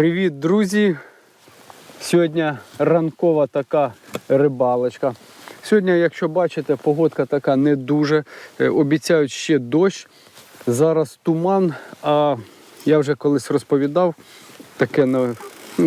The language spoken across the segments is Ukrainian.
Привіт, друзі! Сьогодні ранкова така рибалочка. Сьогодні, якщо бачите, погодка така не дуже. Е, Обіцяють ще дощ. Зараз туман. А я вже колись розповідав, таке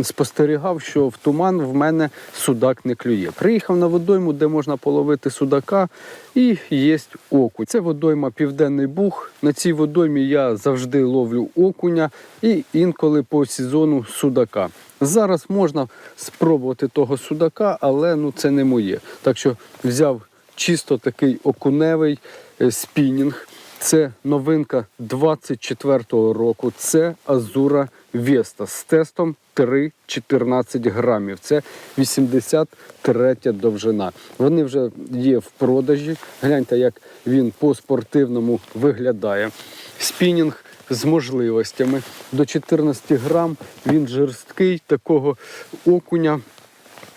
спостерігав, що в туман в мене судак не клює. Приїхав на водойму, де можна половити судака, і є окунь. Це водойма Південний Буг. На цій водоймі я завжди ловлю окуня і інколи по сезону судака. Зараз можна спробувати того судака, але ну це не моє. Так що взяв чисто такий окуневий е, спінінг. Це новинка 24-го року. Це Азура Веста з тестом 3,14 грамів. Це 83 довжина. Вони вже є в продажі. Гляньте, як він по спортивному виглядає. Спінінг з можливостями. До 14 грам він жорсткий, такого окуня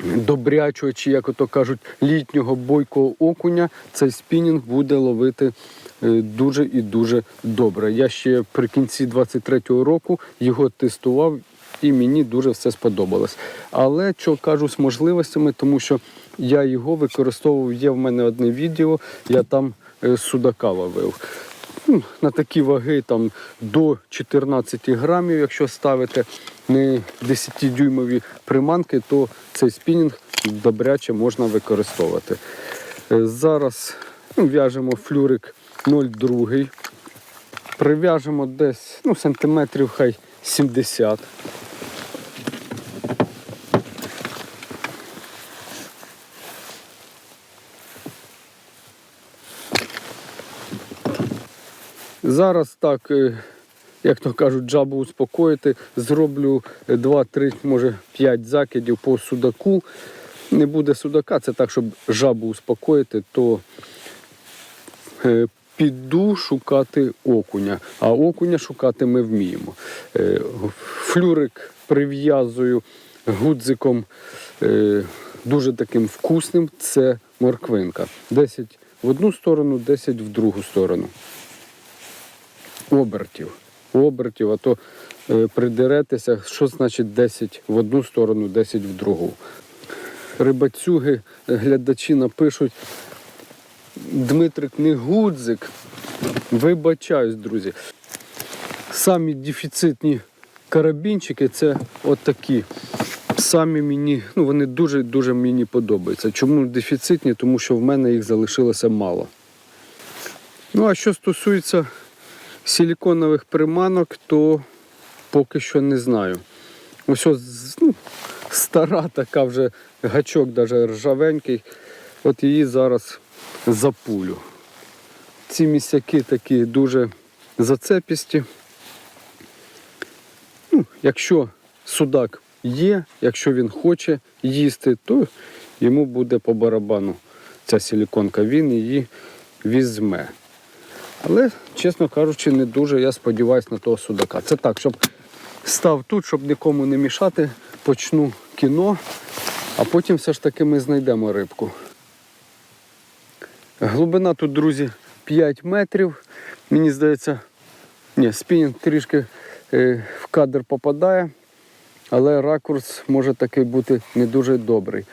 добрячого, чи як ото кажуть, літнього бойкого окуня, цей спінінг буде ловити е, дуже і дуже добре. Я ще при кінці 23-го року його тестував. І мені дуже все сподобалось. Але що кажу з можливостями, тому що я його використовував. Є в мене одне відео, я там е, судака ловив. На такі ваги там до 14 грамів, якщо ставити не 10-дюймові приманки, то цей спінінг добряче можна використовувати. Е, Зараз ну, в'яжемо флюрик 0,2. Прив'яжемо десь ну, сантиметрів хай 70. Зараз так, е, як то кажуть, джабу успокоїти. Зроблю 2-3, може 5 закидів по судаку. Не буде судака, це так, щоб жабу успокоїти, то е, піду шукати окуня. А окуня шукати ми вміємо. Е, Флюрик прив'язую гудзиком е, дуже таким вкусним. Це морквинка. 10 в одну сторону, 10 в другу сторону обертів. Обертів, а то е, придеретеся, що значить 10 в одну сторону, 10 в другу. Рибацюги, глядачі напишуть. Дмитрик не гудзик. Вибачаюсь, друзі. Самі дефіцитні карабінчики це от такі. Самі мені, ну вони дуже-дуже мені подобаються. Чому дефіцитні? Тому що в мене їх залишилося мало. Ну, а що стосується силіконових приманок, то поки що не знаю. Ось ось, ну, стара така вже гачок, навіть ржавенький. От її зараз запулю. Ці місяки такі дуже зацепісті. Ну, якщо судак є, якщо він хоче їсти, то йому буде по барабану ця силіконка. Він її візьме. Але, чесно кажучи, не дуже я сподіваюся на того судака. Це так, щоб став тут, щоб нікому не мішати, почну кіно, а потім все ж таки ми знайдемо рибку. Глибина тут, друзі, 5 метрів. Мені здається, ні, спінінг трішки е, в кадр попадає, але ракурс може такий бути не дуже добрий.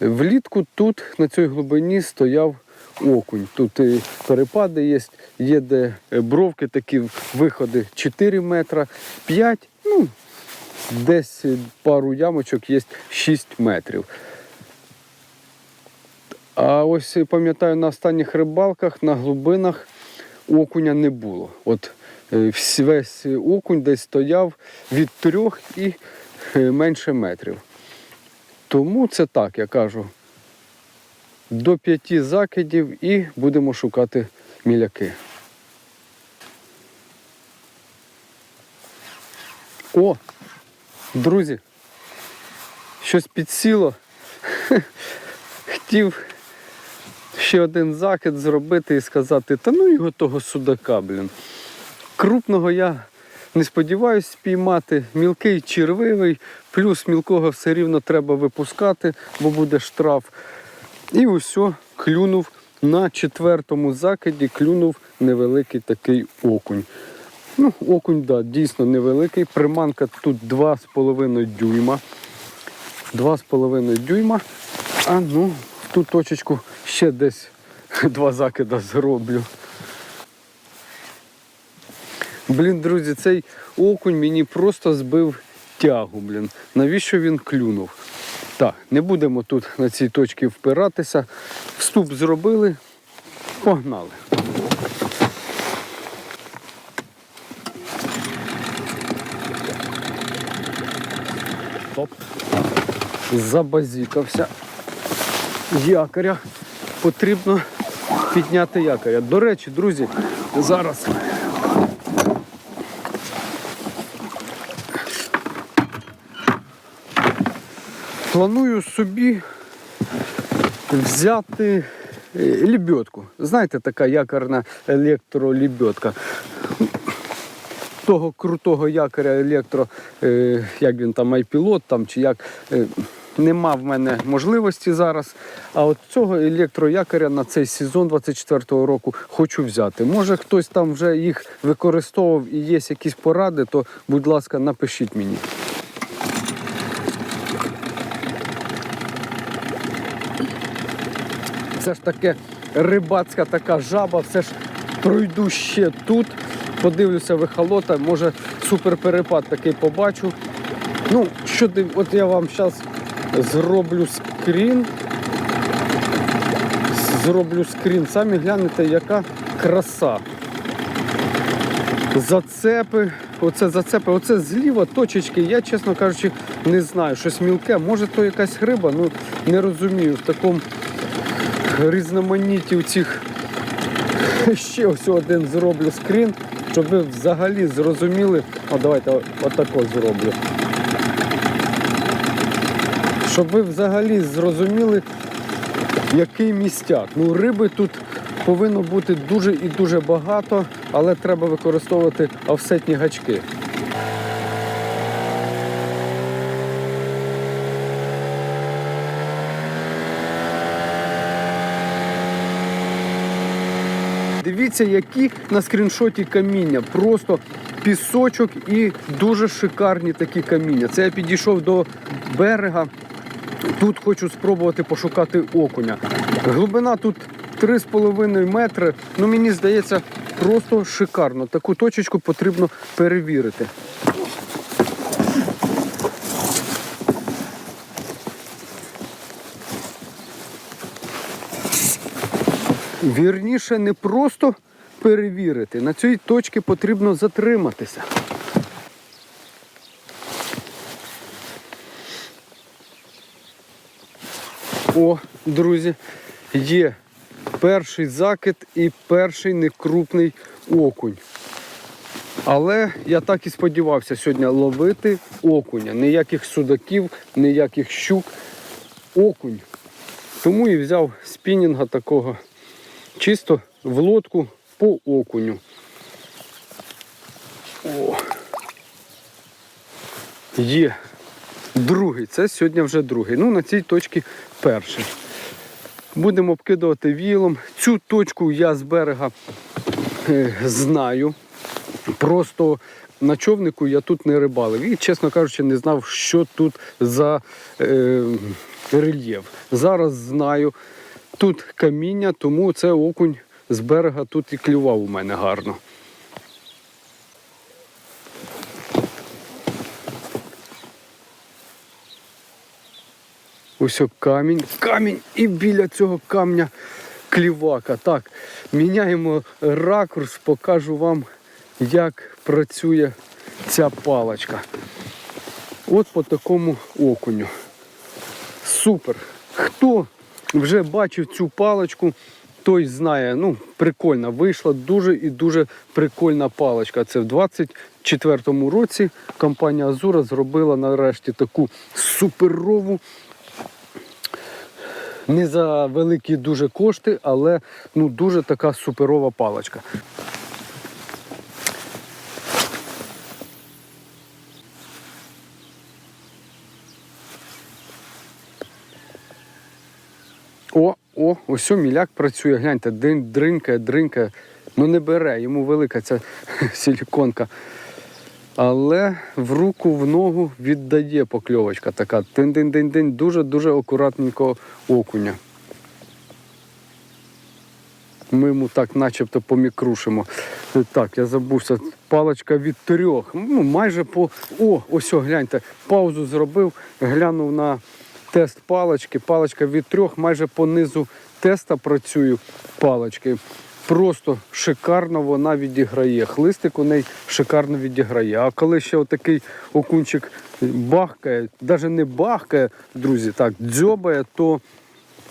Влітку тут на цій глибині стояв окунь. Тут перепади є, є де бровки, такі виходи 4 метра, 5, ну, десь пару ямочок є 6 метрів. А ось пам'ятаю, на останніх рибалках на глибинах окуня не було. От е, весь окунь десь стояв від трьох і е, менше метрів. Тому це так, я кажу. До п'яти закидів і будемо шукати міляки. О, друзі, щось підсіло. Хотів ще один закид зробити і сказати, та ну його того судака, блін. Крупного я не сподіваюся спіймати. Мілкий червивий, плюс мілкого все рівно треба випускати, бо буде штраф. І усе, клюнув на четвертому закиді, клюнув невеликий такий окунь. Ну, окунь, да, дійсно невеликий. Приманка тут 2,5 дюйма. 2,5 дюйма. А ну, в ту точечку ще десь два закида зроблю. Блін, друзі, цей окунь мені просто збив тягу, блін. Навіщо він клюнув? Так, не будемо тут на цій точці впиратися. Вступ зробили, погнали. Оп. Забазікався. Якоря. Потрібно підняти якоря. До речі, друзі, зараз планую собі взяти е, лебедку. Знаєте, така якорна електролебедка. Того крутого якоря електро, е, як він там, айпілот там чи як. е, Нема в мене можливості зараз. А от цього електроякоря на цей сезон 24-го року хочу взяти. Може хтось там вже їх використовував і є якісь поради, то будь ласка, напишіть мені. Все ж таке рибацька така жаба, все ж пройду ще тут, подивлюся вихолота, може суперперепад такий побачу. Ну, що див... от я вам зараз зроблю скрін. Зроблю скрін. Самі глянете, яка краса. Зацепи, оце зацепи, оце зліва точечки, я, чесно кажучи, не знаю, щось мілке. Може то якась риба, ну не розумію. В такому різноманітті цих ще ось один зроблю скрін, щоб ви взагалі зрозуміли. О, давайте отако зроблю. Щоб ви взагалі зрозуміли, який містяк. Ну, риби тут повинно бути дуже і дуже багато, але треба використовувати офсетні гачки. Дивіться, які на скріншоті каміння. Просто пісочок і дуже шикарні такі каміння. Це я підійшов до берега. Тут хочу спробувати пошукати окуня. Глибина тут 3,5 метри. Ну мені здається, просто шикарно. Таку точечку потрібно перевірити. Вірніше, не просто перевірити. На цій точці потрібно затриматися. О, друзі, є перший закид і перший некрупний окунь. Але я так і сподівався сьогодні ловити окуня. Ніяких судаків, ніяких щук. Окунь. Тому і взяв спінінга такого чисто в лодку по окуню. О. Є. Другий. Це сьогодні вже другий. Ну, на цій точці перший. Будемо обкидувати вілом. Цю точку я з берега е, знаю. Просто на човнику я тут не рибалив. І, чесно кажучи, не знав, що тут за е, рельєф. Зараз знаю. Тут каміння, тому це окунь з берега тут і клював у мене гарно. Ось камінь, камінь і біля цього камня клівака. Так, міняємо ракурс, покажу вам, як працює ця паличка. От по такому окуню. Супер. Хто вже бачив цю паличку, той знає, ну, прикольна. Вийшла дуже і дуже прикольна паличка. Це в 24-му році компанія Азура зробила нарешті таку суперову не за великі дуже кошти, але ну, дуже така суперова паличка. О, о, ось міляк працює. Гляньте, дрин- дринкає, дринкає. Ну не бере, йому велика ця силіконка. Але в руку, в ногу віддає покльовочка така. Тин-дин-дин-дин, дуже-дуже акуратненького окуня. Ми йому так начебто помікрушимо. Так, я забувся. Паличка від трьох. Ну, майже по. О, ось, о, гляньте, паузу зробив, глянув на тест палички. Паличка від трьох, майже по низу теста працюю палички. Просто шикарно вона відіграє. Хлистик у неї шикарно відіграє. А коли ще отакий окунчик бахкає, навіть не бахкає, друзі, так, дзьобає, то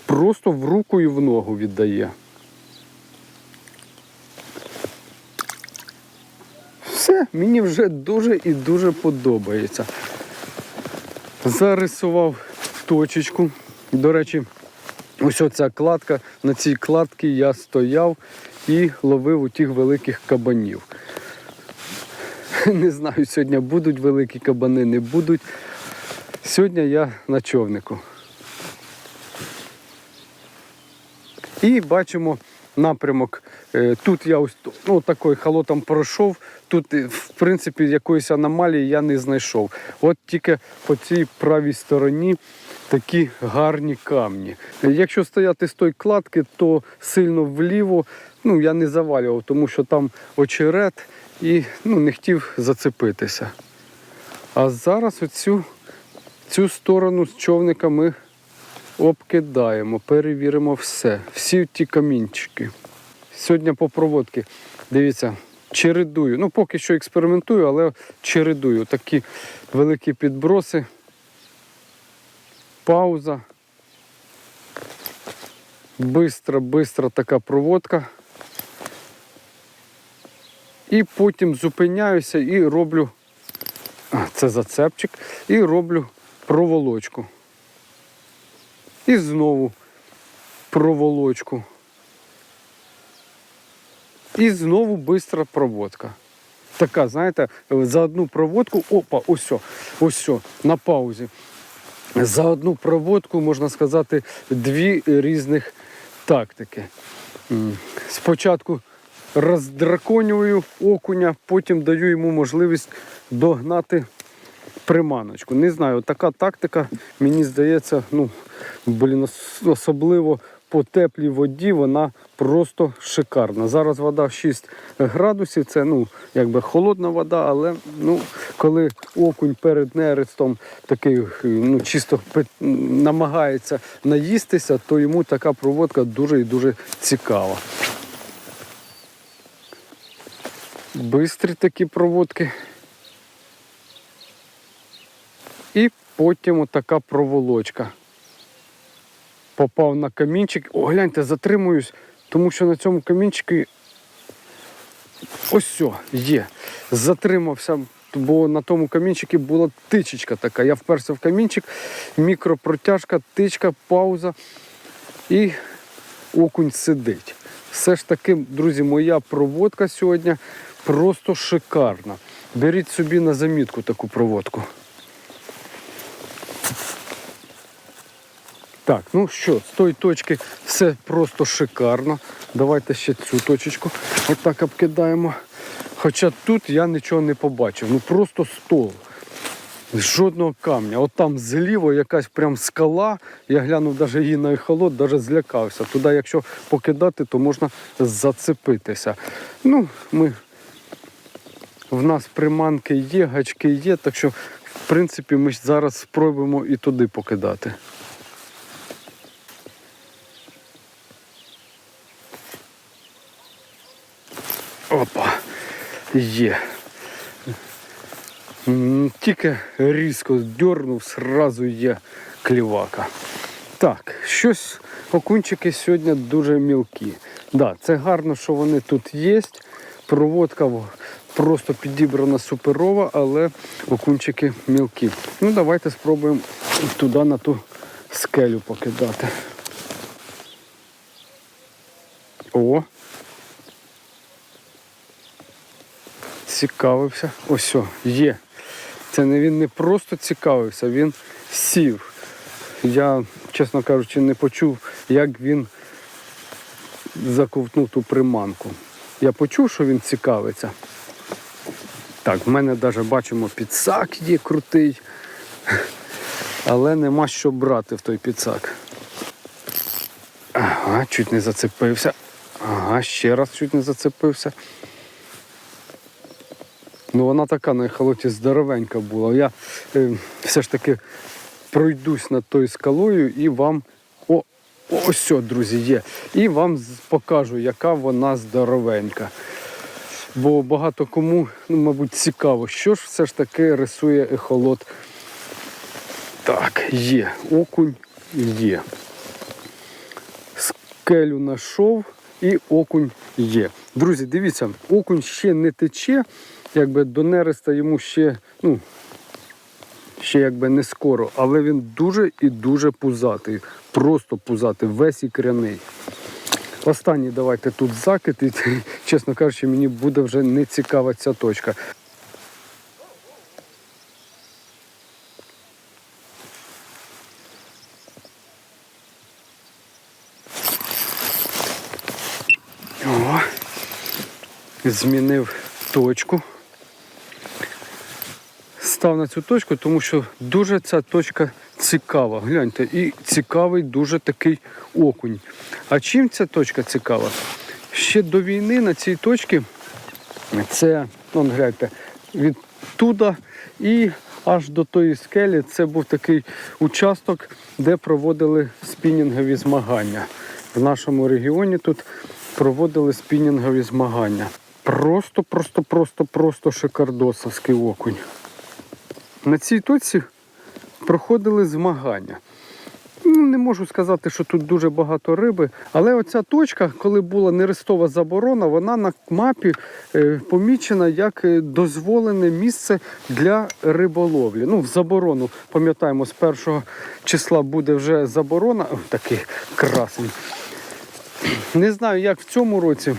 просто в руку і в ногу віддає. Все, мені вже дуже і дуже подобається. Зарисував точечку. До речі, ось оця кладка. На цій кладці я стояв і ловив у тих великих кабанів. Не знаю, сьогодні будуть великі кабани, не будуть. Сьогодні я на човнику. І бачимо напрямок. Е, Тут я ось ну, такий холотом пройшов. Тут, в принципі, якоїсь аномалії я не знайшов. От тільки по цій правій стороні такі гарні камні. Якщо стояти з тої кладки, то сильно вліво ну, я не завалював, тому що там очерет і ну, не хотів зацепитися. А зараз оцю цю сторону з човника ми обкидаємо, перевіримо все. Всі ті камінчики. Сьогодні по проводці, дивіться, чередую. Ну, поки що експериментую, але чередую. Такі великі підброси. Пауза. Бистра, бистра така проводка. І потім зупиняюся і роблю. Це зацепчик. І роблю проволочку. І знову проволочку. І знову бистра проводка. Така, знаєте, за одну проводку, опа, ось, ось, на паузі. За одну проводку, можна сказати, дві різних тактики. Спочатку роздраконюю окуня, потім даю йому можливість догнати приманочку. Не знаю, така тактика, мені здається, ну, блін, особливо по теплій воді вона просто шикарна. Зараз вода 6 градусів, це ну, якби холодна вода, але ну, коли окунь перед нерестом такий ну, чисто намагається наїстися, то йому така проводка дуже і дуже цікава. Бистрі такі проводки. І потім отака проволочка. Попав на камінчик. О, гляньте, затримуюсь, тому що на цьому камінчику ось все, є. Затримався, бо на тому камінчику була тичечка така. Я вперся в камінчик, мікропротяжка, тичка, пауза і окунь сидить. Все ж таки, друзі, моя проводка сьогодні просто шикарна. Беріть собі на замітку таку проводку. Так, ну що, з тої точки все просто шикарно. Давайте ще цю точечку отак обкидаємо. Хоча тут я нічого не побачив. Ну просто стол. Жодного камня. От там зліво якась прям скала. Я глянув навіть її на ехолот, навіть злякався. Туди, якщо покидати, то можна зацепитися. Ну, ми в нас приманки є, гачки є, так що, в принципі, ми зараз спробуємо і туди покидати. Опа, є. Тільки різко здернув, сразу є клівака. Так, щось окунчики сьогодні дуже мілкі. Да, це гарно, що вони тут є. Проводка просто підібрана суперова, але окунчики мілкі. Ну, давайте спробуємо туди на ту скелю покидати. О, цікавився. Ось, о, є. Це не він не просто цікавився, він сів. Я, чесно кажучи, не почув, як він заковтнув ту приманку. Я почув, що він цікавиться. Так, в мене навіть бачимо підсак є крутий, але нема що брати в той підсак. Ага, чуть не зацепився. Ага, ще раз чуть не зацепився. Ну вона така на ехолоті здоровенька була. Я е, все ж таки пройдусь над тою скалою і вам. О, ось, друзі, є. І вам покажу, яка вона здоровенька. Бо багато кому, ну, мабуть, цікаво, що ж все ж таки рисує ехолот. Так, є. Окунь є. Скелю знайшов і окунь є. Друзі, дивіться, окунь ще не тече, якби до нереста йому ще, ну, ще якби не скоро, але він дуже і дуже пузатий. Просто пузатий, весь ікряний. Останній давайте тут закид, і, чесно кажучи, мені буде вже не цікава ця точка. О, змінив точку. Став на цю точку, тому що дуже ця точка цікава. Гляньте, і цікавий дуже такий окунь. А чим ця точка цікава? Ще до війни на цій точці це, ну, гляньте, від туди і аж до тої скелі це був такий участок, де проводили спінінгові змагання. В нашому регіоні тут проводили спінінгові змагання. Просто, просто, просто, просто шикардосовський окунь. На цій точці проходили змагання. Ну, не можу сказати, що тут дуже багато риби, але оця точка, коли була нерестова заборона, вона на мапі е, помічена як е, дозволене місце для риболовлі. Ну, в заборону, пам'ятаємо, з першого числа буде вже заборона. О, такий красний. Не знаю, як в цьому році,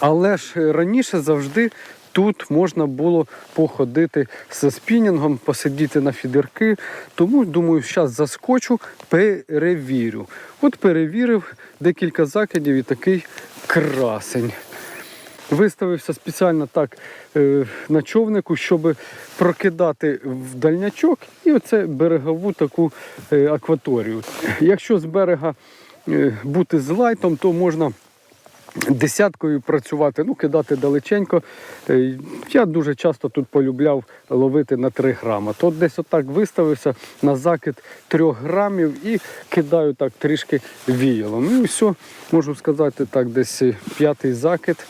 але ж раніше завжди тут можна було походити зі спінінгом, посидіти на фідерки. Тому, думаю, зараз заскочу, перевірю. От перевірив декілька закидів і такий красень. Виставився спеціально так е, на човнику, щоб прокидати в дальнячок і оце берегову таку е, акваторію. Якщо з берега е, бути з лайтом, то можна десяткою працювати, ну, кидати далеченько. Е, Я дуже часто тут полюбляв ловити на 3 грама. То десь отак виставився на закид 3 грамів і кидаю так трішки віялом. І все, можу сказати, так, десь п'ятий закид.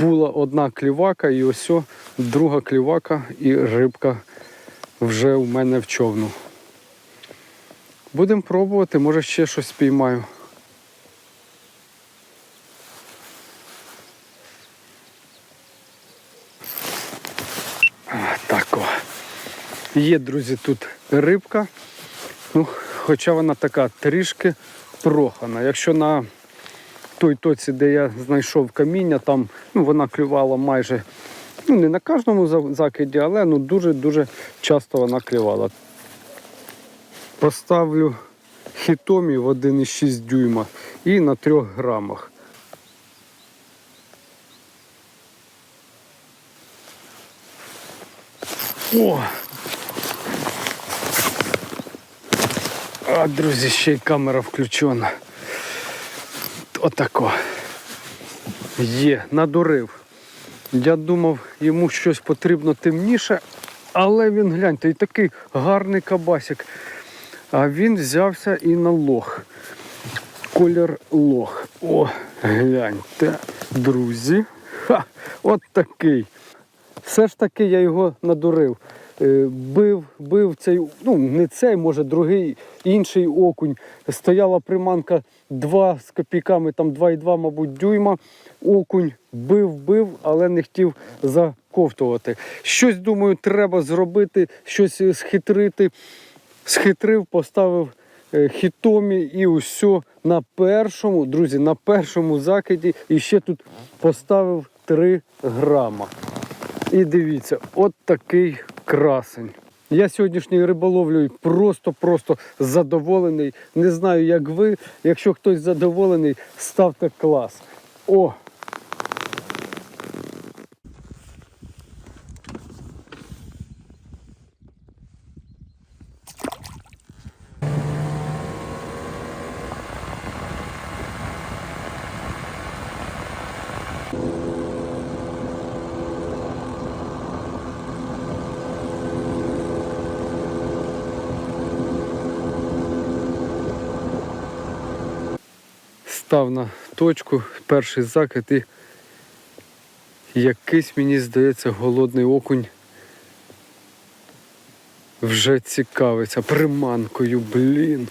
Була одна клівака, і ось друга клівака і рибка вже у мене в човну. Будемо пробувати, може ще щось спіймаю. Так о. Є, друзі, тут рибка. Ну, хоча вона така трішки прохана. Якщо на той тоці, де я знайшов каміння, там ну, вона клювала майже ну, не на кожному закиді, але ну, дуже-дуже часто вона клювала. Поставлю хітомі в 1,6 дюйма і на 3 грамах. О! А, друзі, ще й камера включена. Отако. Є, надурив. Я думав, йому щось потрібно темніше, але він гляньте, і такий гарний кабасик. А він взявся і на лох. Колір лох. О, гляньте, друзі. Ха, от такий. Все ж таки я його надурив. Е, Бив, бив цей, ну не цей, може, другий інший окунь. Стояла приманка 2 з копійками, там 2,2, мабуть, дюйма. Окунь бив, бив, але не хотів заковтувати. Щось, думаю, треба зробити, щось схитрити. Схитрив, поставив е, хітомі і усе на першому, друзі, на першому закиді. І ще тут поставив 3 грама. І дивіться, от такий красень. Я сьогоднішньою риболовлею просто-просто задоволений. Не знаю, як ви. Якщо хтось задоволений, ставте клас. О! Став на точку, перший закид і якийсь, мені здається, голодний окунь вже цікавиться приманкою, блін.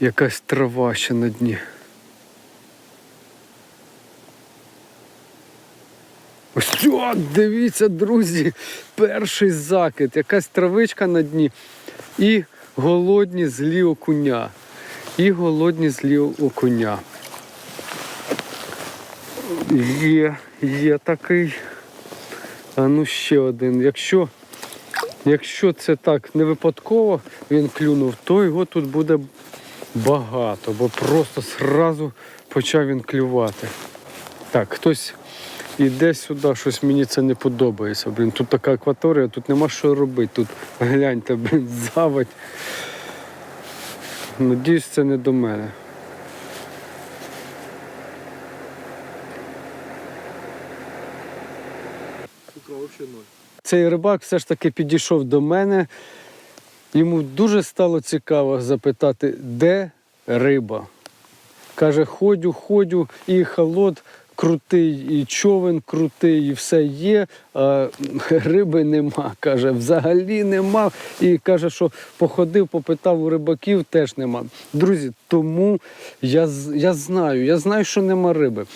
Якась трава ще на дні. Ось, о, дивіться, друзі, перший закид, якась травичка на дні і голодні злі окуня. І голодні злі окуня. Є, є такий. А ну ще один. Якщо, якщо це так не випадково він клюнув, то його тут буде багато, бо просто зразу почав він клювати. Так, хтось іде сюди, щось мені це не подобається. Блін, тут така акваторія, тут нема що робити. Тут гляньте, блін, заводь. Надіюсь, це не до мене. Вообще ноль. Цей рибак все ж таки підійшов до мене. Йому дуже стало цікаво запитати, де риба. Каже, ходю, ходю, і холод крутий, і човен крутий, і все є. А риби нема. Каже, взагалі нема. І каже, що походив, попитав у рибаків, теж нема. Друзі, тому я, я знаю, я знаю, що нема риби.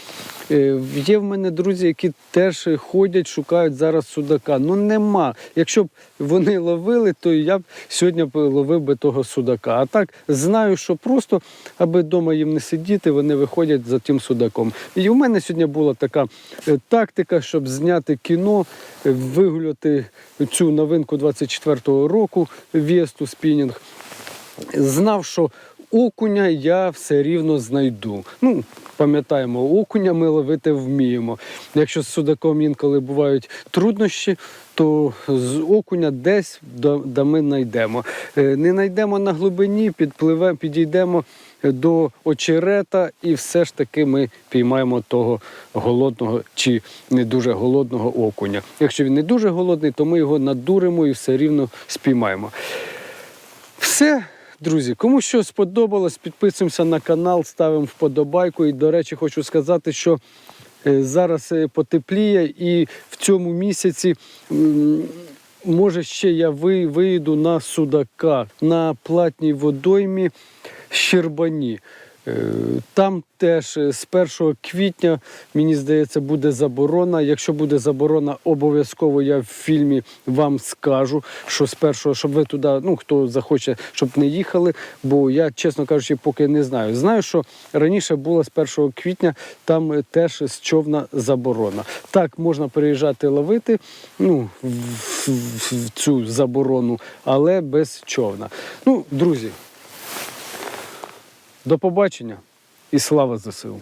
Е, Є в мене друзі, які теж ходять, шукають зараз судака. Ну нема. Якщо б вони ловили, то я б сьогодні ловив би того судака. А так знаю, що просто, аби вдома їм не сидіти, вони виходять за тим судаком. І у мене сьогодні була така е, тактика, щоб зняти кіно, е, вигуляти цю новинку 24-го року Весту спінінг знав, що окуня я все рівно знайду. Ну, пам'ятаємо, окуня ми ловити вміємо. Якщо з судаком інколи бувають труднощі, то з окуня десь да, да ми знайдемо. Е, Не знайдемо на глибині, підпливе, підійдемо до очерета, і все ж таки ми піймаємо того голодного чи не дуже голодного окуня. Якщо він не дуже голодний, то ми його надуримо і все рівно спіймаємо. Все, друзі, кому що сподобалось, підписуємося на канал, ставимо вподобайку. І, до речі, хочу сказати, що е, зараз е, потепліє і в цьому місяці. Може, ще я ви- виїду на Судака на платній водоймі Щербані. Е, Там теж е, з 1 квітня, мені здається, буде заборона. Якщо буде заборона, обов'язково я в фільмі вам скажу, що з першого, щоб ви туди, ну хто захоче, щоб не їхали. Бо я, чесно кажучи, поки не знаю. Знаю, що раніше було з 1 квітня, там е, теж з човна заборона. Так, можна приїжджати ловити ну, в, в- в цю заборону, але без човна. Ну, друзі. До побачення і слава ЗСУ!